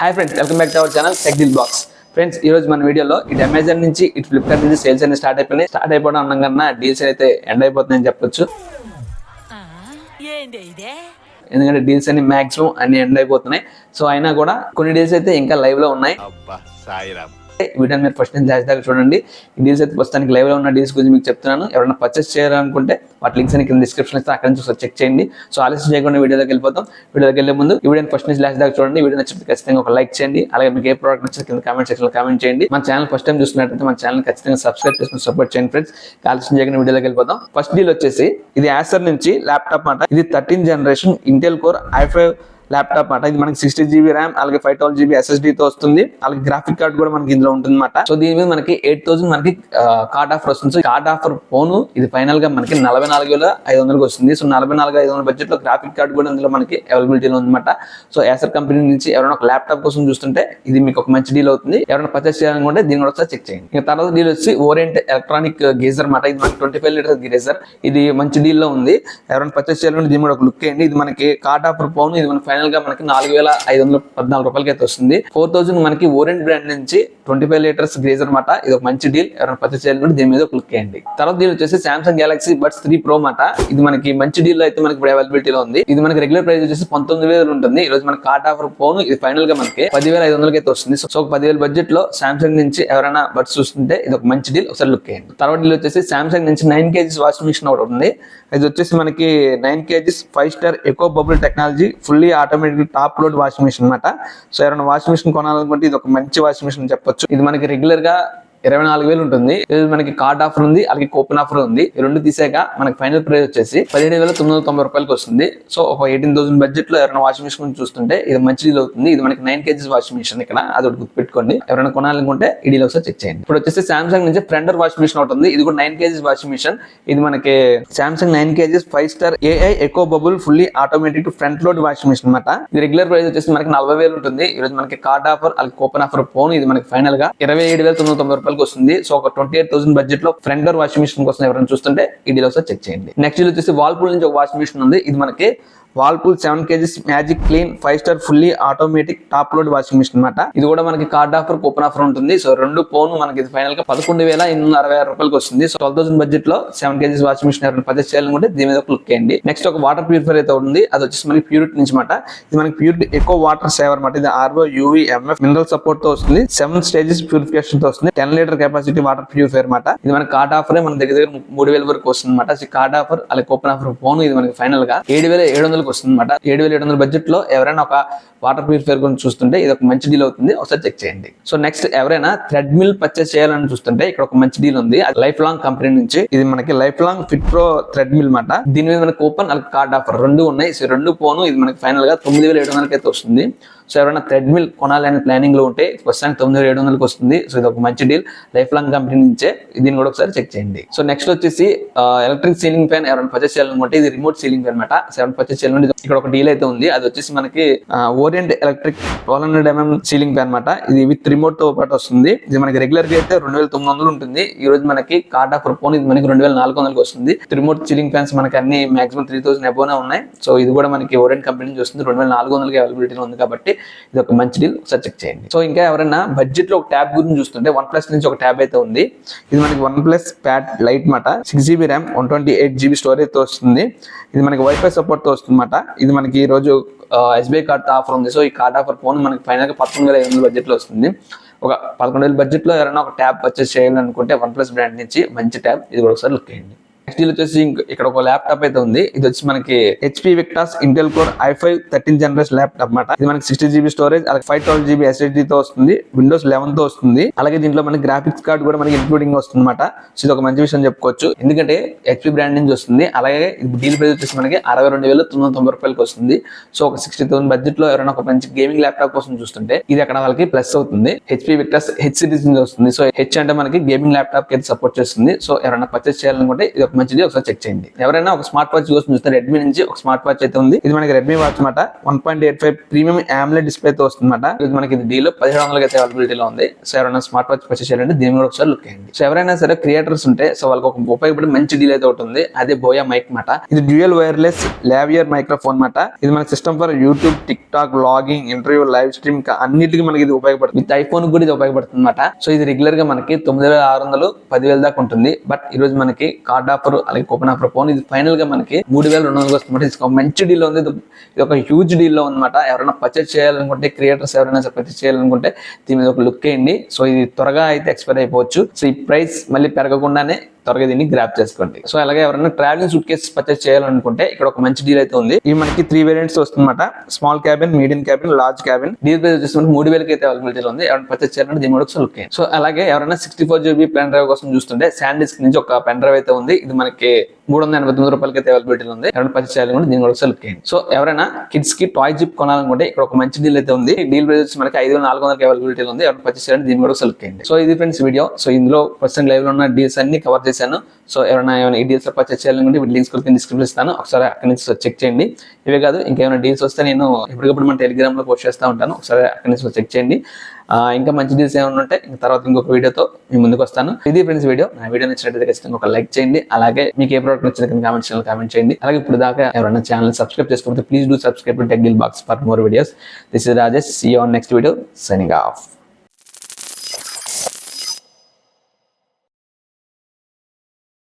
Hi friends welcome back to our channel tech deal box friends ఈ రోజు మన వీడియోలో ఇటు అమెజాన్ నుంచి ఇటు ఫ్లిప్కార్ట్ నుంచి సేల్స్ అనేది స్టార్ట్ అయిపోయినాయి. స్టార్ట్ అయిపోవడం అన్నం కన్నా డీల్స్ అయితే ఎండ్ అయిపోతుందని చెప్పొచ్చు. ఎందుకంటే డీల్స్ అన్ని మాక్సిమం అన్ని ఎండ్ అయిపోతున్నాయి. సో అయినా కూడా కొన్ని డీల్స్ అయితే ఇంకా లైవ్లో ఉన్నాయి. అబ్బా వీడియో మీరు ఫస్ట్ నుంచి లాస్ట్ దాకా చూడండి. ఈ డీల్స్ అయితే ప్రస్తుతానికి లైవ్లో ఉన్న డీల్స్ గురించి మీకు చెప్తున్నాను. ఎవరైనా పర్చేస్ చేయాలనుకుంటే వాటి లింక్స్ అని కింద డిస్క్రిప్షన్ ఇస్తే అక్కడ నుంచి ఒకసారి చెక్ చేయండి. సో ఆలస్యం చేయకుండా వీడియోలోకి వెళ్ళిపోతాం. వీడియోకి వెళ్ళే ముందు ఈ వీడియో ఫస్ట్ నుంచి లాస్ట్ దాకా చూడండి. వీడియో నచ్చితే ఖచ్చితంగా ఒక లైక్ చేయండి. అలాగే మీకు ఏ ప్రోడక్ట్ నచ్చితే కింద కామెంట్ సెక్షన్లో కామెంట్ చేయండి. మన ఛానల్ ఫస్ట్ టైం చూస్తున్నట్టయితే మన ఛానల్ ఖచ్చితంగా సబ్స్క్రైబ్ చేసుకుని సపోర్ట్ చేయండి ఫ్రెండ్స్ ఆలస్యం చేయకుండా వీడియోలోకి వెళ్ళిపోతాం. ఫస్ట్ డీల్ వచ్చేసి ఇది యాసర్ నుంచి ల్యాప్టాప్ మాట ఇది thirteen generation Intel core i five laptop మాట ఇది మనకి సిక్స్టీ జీబీ ర్యామ్ అలాగే ఫైవ్ ట్వెల్వ్ జీబీ ఎస్ఎస్డి తో వస్తుంది. అలాగే గ్రాఫిక్ కార్డ్ కూడా మనకి ఇందులో ఉంటుంది అనమాట సో దీని మీద మనకి ఎయిట్ థౌసండ్ మనకి కార్డ్ ఆఫర్ వస్తుంది. సో కార్డ్ ఆఫర్ ఫోన్ ఇది ఫైనల్గా మనకి నలభై నాలుగు వేల ఐదు వందలకి వస్తుంది. సో నలభై నాలుగు ఐదు వందల బడ్జెట్లో గ్రాఫిక్ కార్డ్ కూడా ఇందులో మనకి అవైలబిలిటీలో ఉందన్నమాట. సో యాసర్ కంపెనీ నుంచి ఎవరైనా ఒక ల్యాప్టాప్ కోసం చూస్తుంటే ఇది మీకు ఒక మంచి డీల్ అవుతుంది. ఎవరైనా పర్చేస్ చేయాలనుకుంటే దీన్ని కూడా ఒకసారి చెక్ చేయండి. ఇంకా తర్వాత డీల్ వచ్చి ఓరియంట్ ఎలక్ట్రానిక్ గేజర్ మాట ఇది మనకి ట్వంటీ ఫైవ్ లీటర్స్ గేజర్ ఇది మంచి డీల్లో ఉంది. ఎవరైనా పర్చేస్ చేయాలంటే దీన్ని కూడా ఒక లుక్ చేయండి. ఇది మనకి కార్డ్ ఆఫర్ ఫోన్ ఇది మనకి ఫైనల్ గా మనకి నాలుగు వేల ఐదు వందల పద్నాలుగు రూపాయలకి అయితే వస్తుంది. ఫోర్ థౌసండ్ మనకి ఓరెంట్ బ్రాండ్ నుంచి ట్వంటీ ఫైవ్ లీటర్స్ గ్రేజ్ అనమాట ఇది ఒక మంచి డీల్ ఎవరైనా పర్చేస్ చేయాలంటే దీని మీద క్లిక్ చేయండి. తర్వాత దీని వచ్చేసి Samsung Galaxy Buds three pro మాట. ఇది మనకి మంచి డీల్ అయితే మనకి ఇప్పుడు అవైలబిలిటీలో ఉంది. ఇది మనకి రెగ్యులర్ ప్రైస్ వచ్చేసి పంతొమ్మిది వేలు ఉంటుంది. ఈ రోజు మనకి కార్ట్ ఆఫర్ ఫోన్ ఇది ఫైనల్గా మనకి పదివేల ఐదు వందలకి అయితే వస్తుంది. సో ఒక పదివేల బడ్జెట్లో సామ్సంగ్ నుంచి ఎవరైనా బడ్స్ చూస్తుంటే ఇది ఒక మంచి డీల్ ఒకసారి లుక్ చేయండి. తర్వాత డీల్ వచ్చేసి సామ్సంగ్ నుంచి నైన్ కేజీస్ వాషింగ్ మిషన్ ఒకటి ఉంది. ఇది వచ్చేసి మనకి nine kgs five star eco bubble technology fully automatic top load washing machine అనమాట సో ఎవరైనా వాషింగ్ మిషన్ కొనాలనుకుంటే ఇది ఒక మంచి వాషింగ్ మిషన్ చెప్పొచ్చు. ఇది మనకి రెగ్యులర్గా ఇరవై నాలుగు వేలు ఉంటుంది. మనకి కార్డ్ ఆఫర్ ఉంది అలాగే కూపన్ ఆఫర్ ఉంది. ఈ రెండు తీసాక మనకి ఫైనల్ ప్రైస్ వచ్చేసి పదిహేడు వేల తొమ్మిది వందల తొంభై రూపాయలకి వస్తుంది సో ఒక ఎయిటీన్ థౌసండ్ బడ్జెట్లో ఎవరైనా వాషింగ్ మిషన్ చూస్తుంటే ఇది మంచి డీల్ అవుతుంది. ఇది మనకి నైన్ కేజీస్ వాషింగ్ మిషన్ ఇక్కడ. అది ఒకటి గుర్తుపెట్టుకోండి. ఎవరైనా కొనాలనుకుంటే ఈ డీల్ ఒకసారి చెక్ చేయండి. ఇప్పుడు వచ్చేసి సామ్సంగ్ నుంచి ఫ్రెండర్ వాషింగ్ మిషన్ ఒకటి ఉంది. ఇది కూడా నైన్ కేజీస్ వాషింగ్ మిషన్ ఇది మనకి Samsung nine kgs five star AI eco bubble fully automatic front load washing machine అనమాట ఇది రెగ్యులర్ ప్రైస్ వచ్చేసి మనకి నలభై వేలు ఉంటుంది. ఈ రోజు మనకి కార్డ్ ఆఫర్ అలాగే కూపన్ ఆఫర్ ఫోన్ ఇది మనకి ఫైనల్గా ఇరవై ఏడు వేల తొమ్మిది వందల తొంభై రూపాయలకి వస్తుంది. సో ఒక ట్వంటీ ఎయిట్ థౌసండ్ బడ్జెట్లో ఫ్రంట్ డోర్ వాషింగ్ మిషన్ కోసం ఎవరైనా చూస్తుంటే ఈ డీల్ ఒకసారి చెక్ చేయండి. నెక్స్ట్ డీల్ వచ్చేసి వాల్పూల్ నుంచి ఒక వాషింగ్ మిషన్ ఉంది. ఇది మనకి Whirlpool seven kgs magic clean five star fully automatic top load washing machine అనమాట ఇది కూడా మనకి కార్డ్ ఆఫర్ కూపన్ ఆఫర్ ఉంటుంది. సో రెండు ఫోన్ మనకి ఇది ఫైనల్గా పదకొండు వేల ఎనిమిది అరవై ఆరు రూపాయలకి వస్తుంది. సో ట్వెల్వ్ థౌసండ్ బడ్జెట్లో సెవెన్ కేజీస్ వాషింగ్ మిషన్ ఎవరైనా పర్చేస్ చేయాలనుకుంటే దీని మీద క్లిక్ చేయండి. నెక్స్ట్ ఒక వాటర్ ప్యూరిఫైర్ అయితే ఉంది. అది వచ్చేసి మనకి ప్యూరిటీ నుంచి మాట ఇది మనకి ప్యూరిటీ ఎక్కువ వాటర్ సేవ్ అనమాట ఇది ఆర్ఓ యూవీ ఎంఎఫ్ మినరల్ సపోర్ట్తో వస్తుంది. సెవెన్ స్టేజెస్ ప్యూరిఫికేషన్తో వస్తుంది. Ten litre capacity water purifier అనమాట ఇది మనకి కార్డ్ ఆఫర్ మన దగ్గర దగ్గర మూడు వేల వరకు వస్తుంది అనమాట కార్డ్ ఆఫర్ అలాగే కూపన్ ఆఫర్ ఫోన్ ఇది మనకి ఫైనల్గా ఏడు వేల ఏడు వందలకు వస్తుంది అనమాట ఏడు వేల ఏడు వందల బడ్జెట్లో ఎవరైనా ఒక వాటర్ ప్యూరిఫైర్ గురించి చూస్తుంటే ఇది ఒక మంచి డీల్ అవుతుంది. ఒకసారి చెక్ చేయండి. సో నెక్స్ట్ ఎవరైనా థ్రెడ్ మిల్ పర్చేస్ చేయాలని చూస్తుంటే ఇక్కడ ఒక మంచి డీల్ ఉంది. లైఫ్ లాంగ్ కంపెనీ నుంచి ఇది మనకి Lifelong fit pro treadmill దీని మీద మనకి కూపన్ అలాగే కార్డ్ ఆఫర్ రెండు ఉన్నాయి. సో రెండు పోను ఇది మనకి ఫైనల్గా తొమ్మిది వేల ఏడు వందలకి అయితే వస్తుంది. సో ఎవరైనా థ్రెడ్ మిల్ కొనాలని ప్లానింగ్లో ఉంటే ప్రస్తుతానికి తొమ్మిది వేల ఏడు వందలకి వస్తుంది. సో ఇది ఒక మంచి డీల్ లైఫ్ లాంగ్ కంపెనీ నుంచే దీన్ని కూడా ఒకసారి చెక్ చేయండి. సో నెక్స్ట్ వచ్చేసి ఎలక్ట్రిక్ సీలింగ్ ఫ్యాన్ ఎవరైనా పర్చేస్ చేయాలనుకుంటే ఇది రిమోట్ సీలింగ్ ఫ్యాన్ అనమాట సెవెన్ పర్చేస్ చేయాలంటే ఇక్కడ ఒక డీల్ అయితే ఉంది. అది వచ్చేసి మనకి Orient electric twelve hundred mm ceiling fan అనమాట ఇది విత్ రిమోట్తో పాటు వస్తుంది. ఇది మనకి రెగ్యులర్గా అయితే రెండు వేల తొమ్మిది వందలు ఉంటుంది. ఈ రోజు మనకి కార్డ్ ఆఫర్ ఫోన్ ఇది మనకి రెండు వేల నాలుగు వందలకి వస్తుంది. రిమోట్ సీలింగ్ ఫ్యాన్స్ మనకి అన్ని మాక్సిమం త్రీ థౌసండ్ అబోనే ఉన్నాయి. సో ఇది కూడా మనకి ఓరియంట్ కంపెనీ నుంచి వస్తుంది. రెండు వేల నాలుగు వందలకి అవైలబిలిటీలో ఉంది కాబట్టి ఇది ఒక మంచి డీల్ ఒకసారి చెక్ చేయండి. సో ఇంకా ఎవరైనా బడ్జెట్లో ఒక ట్యాబ్ గురించి చూస్తుంటే వన్ ప్లస్ నుంచి ఒక ట్యాబ్ అయితే ఉంది. ఇది మనకి వన్ ప్లస్ ప్యాడ్ లైట్ మాట six GB RAM one twenty eight GB స్టోరేజ్తో వస్తుంది. ఇది మనకి వైఫై సపోర్ట్తో వస్తుంది ఇది మనకి ఈ రోజు ఎస్బీఐ కార్డ్ ఆఫర్ ఉంది. సో ఈ కార్డ్ ఆఫర్ ఫోన్ మనకి ఫైనల్గా పంతొమ్మిది వేల ఐదు వందల బడ్జెట్లో వస్తుంది. ఒక పదకొండు వేల బడ్జెట్లో ఎవరైనా ఒక ట్యాబ్ పర్చేస్ చేయాలనుకుంటే వన్ ప్లస్ బ్రాండ్ నుంచి మంచి ట్యాబ్ ఇది కూడా ఒకసారి లుక్ చేయండి. నెక్స్ట్ వచ్చేసి ఇక్కడ ఒక ల్యాప్టాప్ అయితే ఉంది. ఇది వచ్చి మనకి HP Victus Intel core i five thirteen generation laptop అన్నమాట. ఇది మనకి సిక్స్టీ జీబీ స్టోరేజ్ అలాగే ఫైవ్ ట్వెల్వ్ జీబీ ఎస్ఎస్డి తో వస్తుంది విండోస్ లెవెన్తో వస్తుంది. అలాగే దీంట్లో మనకి గ్రాఫిక్స్ కార్డ్ కూడా మనకి ఇంక్లూడింగ్ వస్తుంది అనమాట సో ఇది ఒక మంచి విషయం చెప్పుకోవచ్చు. ఎందుకంటే హెచ్పి బ్రాండ్ నుంచి వస్తుంది. అలాగే డీల్ ప్రైస్ వచ్చేసి మనకి అరవై రెండు వేల తొమ్మిది వందల తొంభై రూపాయలకి వస్తుంది. సో ఒక సిక్స్టీ థౌసండ్ బడ్జెట్లో ఎవరైనా ఒక మంచి గేమింగ్ ల్యాప్టాప్ కోసం చూస్తుంటే ఇది అక్కడ వాళ్ళకి ప్లస్ అవుతుంది. హెచ్పి విక్టాస్ హెచ్ సిరీస్ నుంచి వస్తుంది. సో హెచ్ అంటే మనకి గేమింగ్ ల్యాప్టాప్కి సపోర్ట్ చేస్తుంది. సో ఎవరైనా పర్చేస్ చేయాలనుకుంటే ఇది ఒక మనకి మంచిది ఒకసారి చెక్ చేయండి. ఎవరైనా ఒక స్మార్ట్ వాచ్ కోసం చూస్తే రెడ్మీ నుంచి ఒక స్మార్ట్ వాచ్ అయితే ఉంది. ఇది మనకి రెడ్మీ వాచ్ అనమాట one point eight five premium AMOLED display తో వస్తుందన్నమాట ఇది మనకి డీలో పదిహేడు వందలకి అయితే అవైలబిలిటీలో ఉంది. సో ఎవరైనా స్మార్ట్ వాచ్ పర్చేస్ చేయాలంటే దీని కూడా ఒకసారి లుక్ అయ్యండి సో ఎవరైనా సరే క్రియేటర్స్ ఉంటే సో వాళ్ళకి ఒక ఉపయోగపడి మంచి డీల్ అయితే ఒకటి ఉంది. అదే బోయా మైక్ మాట ఇది డ్యూయల్ వైర్లెస్ లావియర్ మైక్రోఫోన్ మాట ఇది మన system for YouTube TikTok blogging interview live stream అన్నిటికీ మనకి ఇది ఉపయోగపడుతుంది. విత్ ఐఫోన్ కూడా ఇది ఉపయోగపడుతుంది అనమాట సో ఇది రెగ్యులర్గా మనకి తొమ్మిది వేల ఆరు వందలు పదివేల దాకా ఉంటుంది. బట్ ఈ రోజు మనకి కార్డ్ ఆఫ్ ఆఫర్ అలాగే కూపన్ ఆఫర్ ఫోన్ ఇది ఫైనల్గా మనకి మూడు వేల రెండు వందలు వస్తుంది. ఇది ఒక మంచి డీల్ ఉంది. ఇది- ఒక హ్యూజ్ డీల్లో అనమాట ఎవరైనా పర్చేస్ చేయాలనుకుంటే క్రియేటర్స్ ఎవరైనా పర్చేస్ చేయాలనుకుంటే దీని మీద ఒక లుక్ వేయండి. సో ఇది త్వరగా అయితే ఎక్స్పైర్ అయిపోవచ్చు. సో ఈ ప్రైస్ మళ్ళీ పెరగకుండానే త్వరగా దీన్ని గ్రాప్ చేసుకోండి. సో అలాగే ఎవరైనా ట్రావెలింగ్ సూట్ కేసు పర్చేస్ చేయాలనుకుంటే ఇక్కడ ఒక మంచి డీల్ అయితే ఉంది. ఇది మనకి త్రీ వేరియంట్స్ వస్తుందన్నమాట. Small cabin medium cabin large cabin deal price వచ్చేసి మూడు వేలకి అయితే అవైలబిలిటీ ఉంది. ఎవరైనా పర్చేస్ చేయాలంటే దీని కూడా లుక్ సో అలాగే ఎవరైనా sixty four GB pen drive కోసం చూస్తుంటే శాండిస్క్ నుంచి ఒక పెన్ డ్రైవ్ అయితే ఉంది. ఇది మనకి మూడు వందల ఎనభై తొమ్మిది రూపాయలకి అయితే అవైలబిలిటీ ఉంది. ఎవరైనా పర్చేస్ చేయాలనుకుంటే దీని కూడా లుక్ సో ఎవరైనా కిడ్స్కి టాయ్ జిప్ కొనాలనుకుంటే ఇక్కడ ఒక మంచి డీల్ అయితే ఉంది. డీల్ ప్రైస్ వచ్చి మనకి ఐదు వేల నాలుగు వందలకి అవైలబిలిటీ ఉంది. ఎవరైనా పర్చేస్ చేయాలంటే దీని కూడా లుక్ సో ఇది ఫ్రెండ్స్ వీడియో. సో ఇందులో ప్రస్తుతం లైవ్లో ఉన్న డీల్స్ అన్ని కవర్ చేసి చేశాను. సో ఎవరైనా ఏమైనా ఈ డీల్స్ పర్చేస్ చేయాలనుకుంటే వీటి లింక్స్ కూడా డిస్క్రిప్షన్ ఇస్తాను. ఒకసారి అక్కడి నుంచి చెక్ చేయండి. ఇవే కాదు ఇంకేమైనా డీల్స్ వస్తే నేను ఎప్పటికప్పుడు మన టెలిగ్రామ్లో పోస్ట్ చేస్తూ ఉంటాను. ఒకసారి అక్కడి నుంచి చెక్ చేయండి. ఇంకా మంచి డీల్స్ ఏమైనా ఉంటే ఇంకా తర్వాత ఇంకొక వీడియోతో మీ ముందుకు వస్తాను. ఇది ఫ్రెండ్స్ వీడియో నా వీడియో నచ్చినట్లయితే ఖచ్చితంగా ఒక లైక్ చేయండి. అలాగే మీకు ఏ ప్రోడక్ట్ నచ్చిన కామెంట్ చేయాలి కామెంట్ చేయండి. అలాగే ఇప్పుడు దాకా ఎవరైనా ఛానల్ సబ్స్క్రైబ్ చేసుకోకపోతే please do subscribe to tech deal box for more videos this is Rajesh see on next video signing off